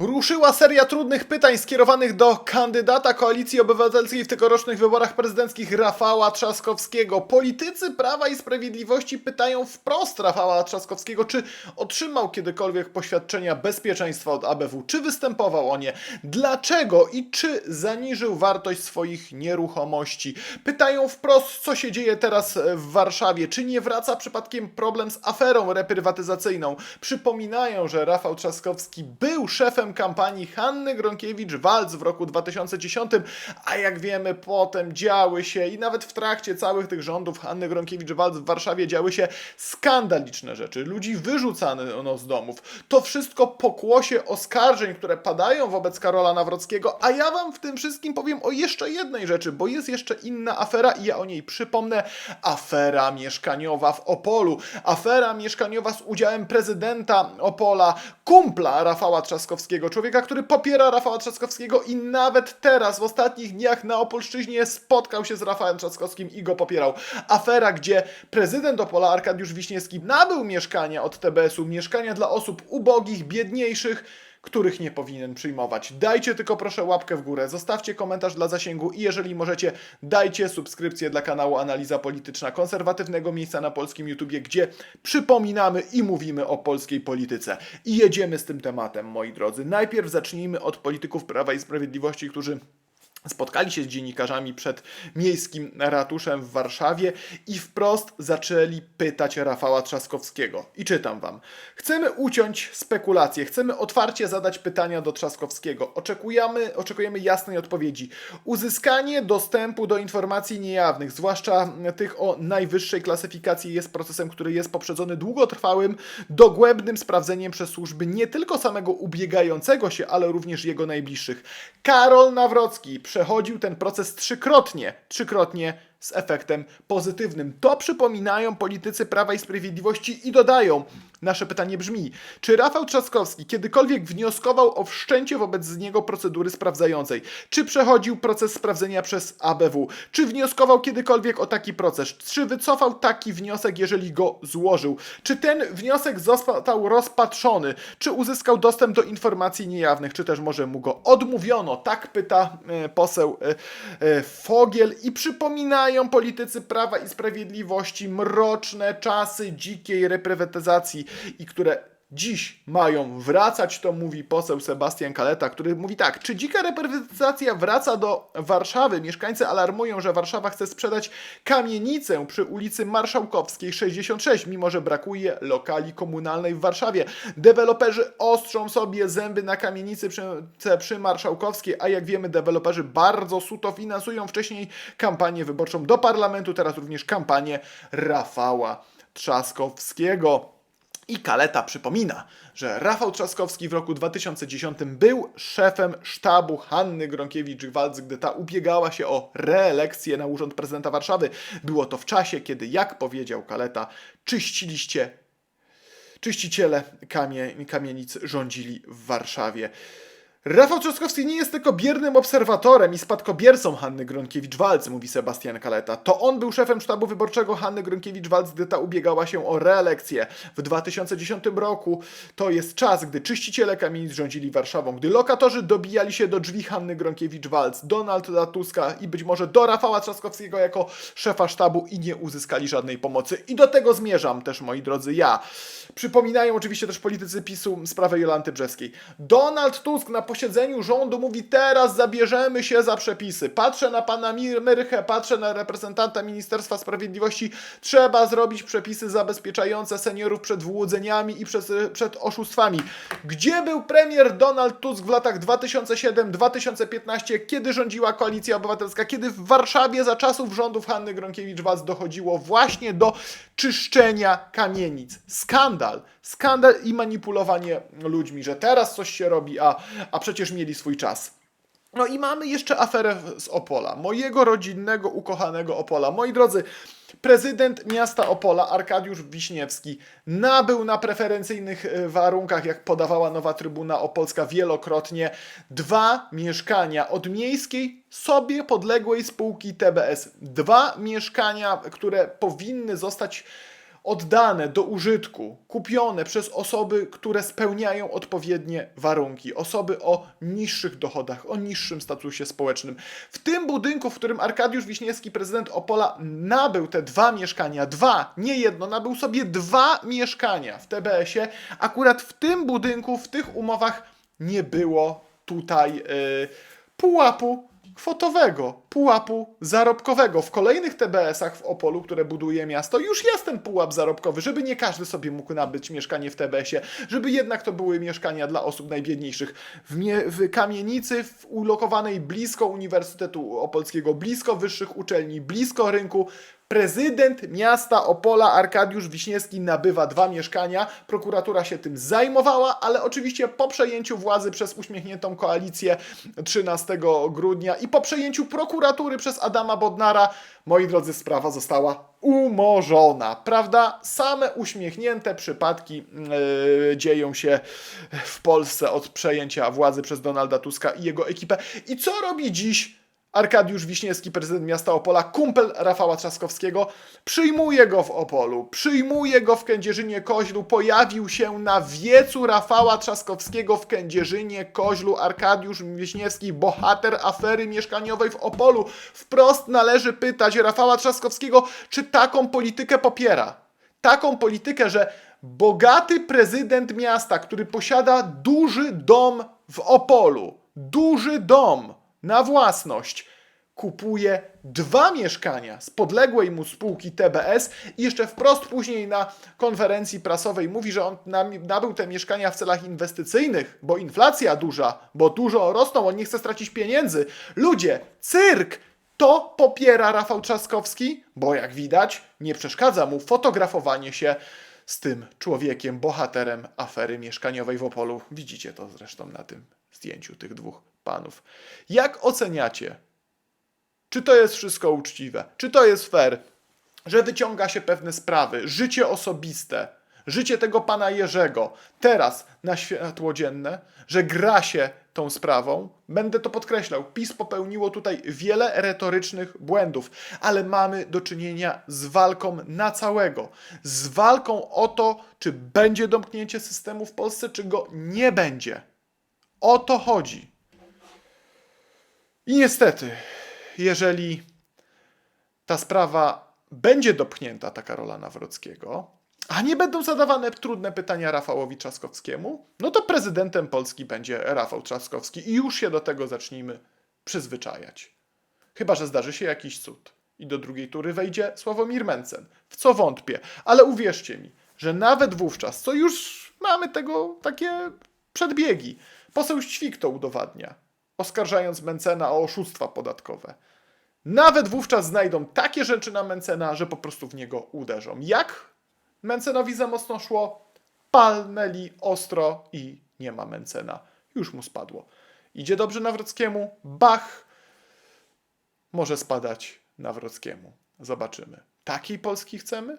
Ruszyła seria trudnych pytań skierowanych do kandydata Koalicji Obywatelskiej w tegorocznych wyborach prezydenckich Rafała Trzaskowskiego. Politycy Prawa i Sprawiedliwości pytają wprost Rafała Trzaskowskiego, czy otrzymał kiedykolwiek poświadczenia bezpieczeństwa od ABW, czy występował o nie, dlaczego i czy zaniżył wartość swoich nieruchomości. Pytają wprost, co się dzieje teraz w Warszawie, czy nie wraca przypadkiem problem z aferą reprywatyzacyjną. Przypominają, że Rafał Trzaskowski był szefem kampanii Hanny Gronkiewicz-Walc w roku 2010, a jak wiemy, potem działy się i nawet w trakcie całych tych rządów Hanny Gronkiewicz-Walc w Warszawie działy się skandaliczne rzeczy. Ludzi wyrzucano z domów. To wszystko pokłosie oskarżeń, które padają wobec Karola Nawrockiego, a ja wam w tym wszystkim powiem o jeszcze jednej rzeczy, bo jest jeszcze inna afera i ja o niej przypomnę. Afera mieszkaniowa w Opolu. Afera mieszkaniowa z udziałem prezydenta Opola, kumpla Rafała Trzaskowskiego, człowieka, który popiera Rafała Trzaskowskiego i nawet teraz, w ostatnich dniach na Opolszczyźnie spotkał się z Rafałem Trzaskowskim i go popierał. Afera, gdzie prezydent Opola, Arkadiusz Wiśniewski, nabył mieszkania od TBS-u, mieszkania dla osób ubogich, biedniejszych, których nie powinien przyjmować. Dajcie tylko proszę łapkę w górę, zostawcie komentarz dla zasięgu i jeżeli możecie, dajcie subskrypcję dla kanału Analiza Polityczna, konserwatywnego miejsca na polskim YouTubie, gdzie przypominamy i mówimy o polskiej polityce. I jedziemy z tym tematem, moi drodzy. Najpierw zacznijmy od polityków Prawa i Sprawiedliwości, którzy spotkali się z dziennikarzami przed miejskim ratuszem w Warszawie i wprost zaczęli pytać Rafała Trzaskowskiego. I czytam wam. Chcemy uciąć spekulacje, chcemy otwarcie zadać pytania do Trzaskowskiego. Oczekujemy, oczekujemy jasnej odpowiedzi. Uzyskanie dostępu do informacji niejawnych, zwłaszcza tych o najwyższej klasyfikacji, jest procesem, który jest poprzedzony długotrwałym, dogłębnym sprawdzeniem przez służby nie tylko samego ubiegającego się, ale również jego najbliższych. Karol Nawrocki przechodził ten proces trzykrotnie, trzykrotnie z efektem pozytywnym. To przypominają politycy Prawa i Sprawiedliwości i dodają. Nasze pytanie brzmi, czy Rafał Trzaskowski kiedykolwiek wnioskował o wszczęcie wobec niego procedury sprawdzającej? Czy przechodził proces sprawdzenia przez ABW? Czy wnioskował kiedykolwiek o taki proces? Czy wycofał taki wniosek, jeżeli go złożył? Czy ten wniosek został rozpatrzony? Czy uzyskał dostęp do informacji niejawnych? Czy też może mu go odmówiono? Tak pyta e, poseł e, e, Fogiel i przypominają politycy Prawa i Sprawiedliwości mroczne czasy dzikiej reprywatyzacji i które dziś mają wracać, to mówi poseł Sebastian Kaleta, który mówi tak, czy dzika reprywatyzacja wraca do Warszawy? Mieszkańcy alarmują, że Warszawa chce sprzedać kamienicę przy ulicy Marszałkowskiej 66, mimo że brakuje lokali komunalnej w Warszawie. Deweloperzy ostrzą sobie zęby na kamienicy przy, przy Marszałkowskiej, a jak wiemy, deweloperzy bardzo suto finansują wcześniej kampanię wyborczą do parlamentu, teraz również kampanię Rafała Trzaskowskiego. I Kaleta przypomina, że Rafał Trzaskowski w roku 2010 był szefem sztabu Hanny Gronkiewicz-Walc, gdy ta ubiegała się o reelekcję na urząd prezydenta Warszawy. Było to w czasie, kiedy, jak powiedział Kaleta, czyściliście, czyściciele kamie, kamienic rządzili w Warszawie. Rafał Trzaskowski nie jest tylko biernym obserwatorem i spadkobiercą Hanny Gronkiewicz-Walc, mówi Sebastian Kaleta. To on był szefem sztabu wyborczego Hanny Gronkiewicz-Walc, gdy ta ubiegała się o reelekcję w 2010 roku. To jest czas, gdy czyściciele kamienic rządzili Warszawą, gdy lokatorzy dobijali się do drzwi Hanny Gronkiewicz-Walc, Donalda Tuska i być może do Rafała Trzaskowskiego jako szefa sztabu i nie uzyskali żadnej pomocy. I do tego zmierzam też, moi drodzy, ja. Przypominają oczywiście też politycy PiSu sprawę Jolanty Brzeskiej. Donald Tusk na posiedzeniu rządu mówi teraz zabierzemy się za przepisy. Patrzę na pana Myrchę, patrzę na reprezentanta Ministerstwa Sprawiedliwości. Trzeba zrobić przepisy zabezpieczające seniorów przed wyłudzeniami i przed, przed oszustwami. Gdzie był premier Donald Tusk w latach 2007-2015, kiedy rządziła Koalicja Obywatelska, kiedy w Warszawie za czasów rządów Hanny Gronkiewicz-Walc dochodziło właśnie do czyszczenia kamienic. Skandal, skandal i manipulowanie ludźmi, że teraz coś się robi, a, a przecież mieli swój czas. No i mamy jeszcze aferę z Opola, mojego rodzinnego, ukochanego Opola. Moi drodzy, prezydent miasta Opola, Arkadiusz Wiśniewski, nabył na preferencyjnych e, warunkach, jak podawała Nowa Trybuna Opolska wielokrotnie, dwa mieszkania od miejskiej sobie podległej spółki TBS. Dwa mieszkania, które powinny zostać oddane do użytku, kupione przez osoby, które spełniają odpowiednie warunki, osoby o niższych dochodach, o niższym statusie społecznym. W tym budynku, w którym Arkadiusz Wiśniewski, prezydent Opola, nabył te dwa mieszkania, dwa, nie jedno, nabył sobie dwa mieszkania w TBS-ie, akurat w tym budynku, w tych umowach nie było tutaj yy, pułapu kwotowego, pułapu zarobkowego. W kolejnych TBS-ach w Opolu, które buduje miasto, już jest ten pułap zarobkowy, żeby nie każdy sobie mógł nabyć mieszkanie w TBS-ie, żeby jednak to były mieszkania dla osób najbiedniejszych. W, w kamienicy w ulokowanej blisko Uniwersytetu Opolskiego, blisko wyższych uczelni, blisko rynku, Prezydent miasta Opola Arkadiusz Wiśniewski nabywa dwa mieszkania. Prokuratura się tym zajmowała, ale oczywiście po przejęciu władzy przez uśmiechniętą koalicję 13 grudnia i po przejęciu prokuratury przez Adama Bodnara, moi drodzy, sprawa została umorzona. Prawda? Same uśmiechnięte przypadki yy, dzieją się w Polsce od przejęcia władzy przez Donalda Tuska i jego ekipę. I co robi dziś Arkadiusz Wiśniewski, prezydent miasta Opola, kumpel Rafała Trzaskowskiego, przyjmuje go w Opolu, przyjmuje go w Kędzierzynie Koźlu, pojawił się na wiecu Rafała Trzaskowskiego w Kędzierzynie Koźlu. Arkadiusz Wiśniewski, bohater afery mieszkaniowej w Opolu. Wprost należy pytać Rafała Trzaskowskiego, czy taką politykę popiera. Taką politykę, że bogaty prezydent miasta, który posiada duży dom w Opolu, duży dom, na własność. Kupuje dwa mieszkania z podległej mu spółki TBS i jeszcze wprost później na konferencji prasowej mówi, że on nabył te mieszkania w celach inwestycyjnych, bo inflacja duża, bo dużo rosną, on nie chce stracić pieniędzy. Ludzie, cyrk! To popiera Rafał Trzaskowski, bo jak widać, nie przeszkadza mu fotografowanie się z tym człowiekiem, bohaterem afery mieszkaniowej w Opolu. Widzicie to zresztą na tym zdjęciu tych dwóch panów. Jak oceniacie? Czy to jest wszystko uczciwe? Czy to jest fair? Że wyciąga się pewne sprawy, życie osobiste, życie tego pana Jerzego, teraz na światło dzienne, że gra się tą sprawą. Będę to podkreślał. PiS popełniło tutaj wiele retorycznych błędów, ale mamy do czynienia z walką na całego. Z walką o to, czy będzie domknięcie systemu w Polsce, czy go nie będzie. O to chodzi. I niestety, jeżeli ta sprawa będzie dopchnięta, ta Karola Nawrockiego, a nie będą zadawane trudne pytania Rafałowi Trzaskowskiemu, no to prezydentem Polski będzie Rafał Trzaskowski i już się do tego zacznijmy przyzwyczajać. Chyba, że zdarzy się jakiś cud i do drugiej tury wejdzie Sławomir Mencen, w co wątpię, ale uwierzcie mi, że nawet wówczas, co już mamy tego takie przedbiegi, poseł Ćwik to udowadnia, oskarżając Mencena o oszustwa podatkowe. Nawet wówczas znajdą takie rzeczy na Mencena, że po prostu w niego uderzą. Jak Mencenowi za mocno szło, palnęli ostro i nie ma Mencena. Już mu spadło. Idzie dobrze Nawrockiemu, bach, może spadać Nawrockiemu. Zobaczymy. Takiej Polski chcemy?